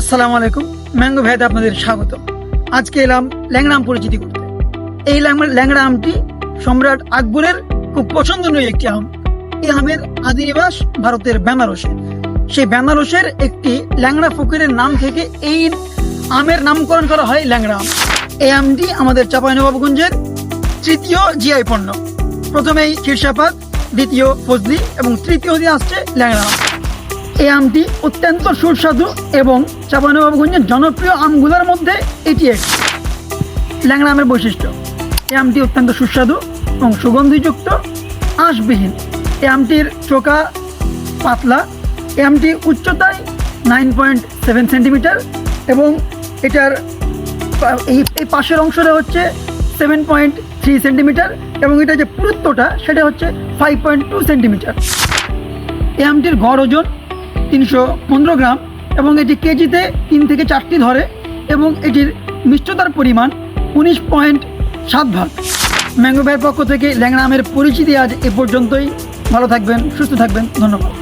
আসসালামু আলাইকুম। ম্যাঙ্গো ভ্যাতে আপনাদের স্বাগত। আজকে এলাম ল্যাংড়া আম পরিচিতি করতে। এই ল্যাংড়া আমটি সম্রাট আকবরের খুব পছন্দনীয় একটি আম। এই আমের আদি নিবাস ভারতের বেনারসে। সেই বেনারসের একটি ল্যাংড়া ফকিরের নাম থেকে এই আমের নামকরণ করা হয় ল্যাংড়া আম। এই আমটি আমাদের চাঁপাইনবাবগঞ্জের তৃতীয় জিআই পণ্য। প্রথমেই শীর্ষাপাত দ্বিতীয় ফজলি এবং তৃতীয় দিয়ে আসছে ল্যাংড়া আম। এই আমটি অত্যন্ত সুস্বাদু এবং চাঁপাইনবাবগঞ্জের জনপ্রিয় আমগুলোর মধ্যে এটি একটি ল্যাংড়া আমের বৈশিষ্ট্য, এই আমটি অত্যন্ত সুস্বাদু এবং সুগন্ধিযুক্ত, আঁশবিহীন। এই আমটির চোকা পাতলা, এই আমটি উচ্চতায় নাইন পয়েন্ট সেভেন সেন্টিমিটার এবং এটার এই এই পাশের অংশটা হচ্ছে সেভেন পয়েন্ট থ্রি সেন্টিমিটার এবং এটা যে পুরুত্বটা সেটা হচ্ছে ফাইভ পয়েন্ট টু সেন্টিমিটার। এই আমটির গড় ওজন তিনশো পনেরো গ্রাম এবং এটি কেজিতে তিন থেকে চারটি ধরে এবং এটির মিষ্টতার পরিমাণ উনিশ পয়েন্ট সাত ভাগ। ম্যাঙ্গো ভাইয়ের পক্ষ থেকে ল্যাংড়া আমের পরিচিতি আজ এ পর্যন্তই। ভালো থাকবেন, সুস্থ থাকবেন, ধন্যবাদ।